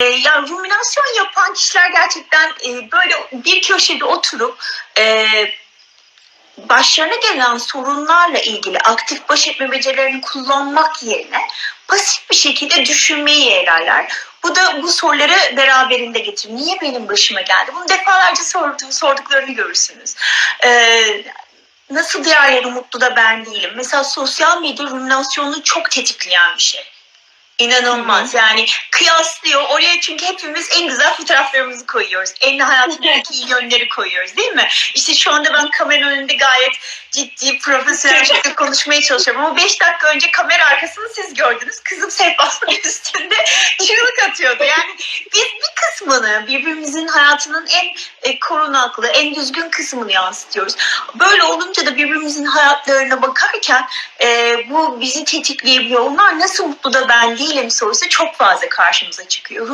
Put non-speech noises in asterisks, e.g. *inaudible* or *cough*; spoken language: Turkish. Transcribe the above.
E, yani ruminasyon yapan kişiler gerçekten e, böyle bir köşede oturup e, başlarına gelen sorunlarla ilgili aktif baş etme becerilerini kullanmak yerine pasif bir şekilde düşünmeyi yeğlerler. Bu da bu soruları beraberinde getirir. Niye benim başıma geldi? Bunu defalarca sordu, sorduklarını görürsünüz. Ee, nasıl diğerleri mutlu da ben değilim? Mesela sosyal medya ruminasyonunu çok tetikleyen bir şey. İnanılmaz. Yani kıyaslıyor. Oraya çünkü hepimiz en güzel fotoğraflarımızı koyuyoruz. En hayatımızdaki iyi yönleri koyuyoruz değil mi? İşte şu anda ben kamera önünde gayet ciddi, profesyonel şekilde konuşmaya çalışıyorum. Ama 5 dakika önce kamera arkasını siz gördünüz. Kızım sehpasının *laughs* üstünde çığlık atıyordu. Yani biz bir kısmını birbirimizin hayatının en e, korunaklı, en düzgün kısmını yansıtıyoruz. Böyle olunca da birbirimizin hayatlarına bakarken e, bu bizi tetikleyebiliyor. Onlar nasıl mutlu da ben değilim sorusu çok fazla karşımıza çıkıyor.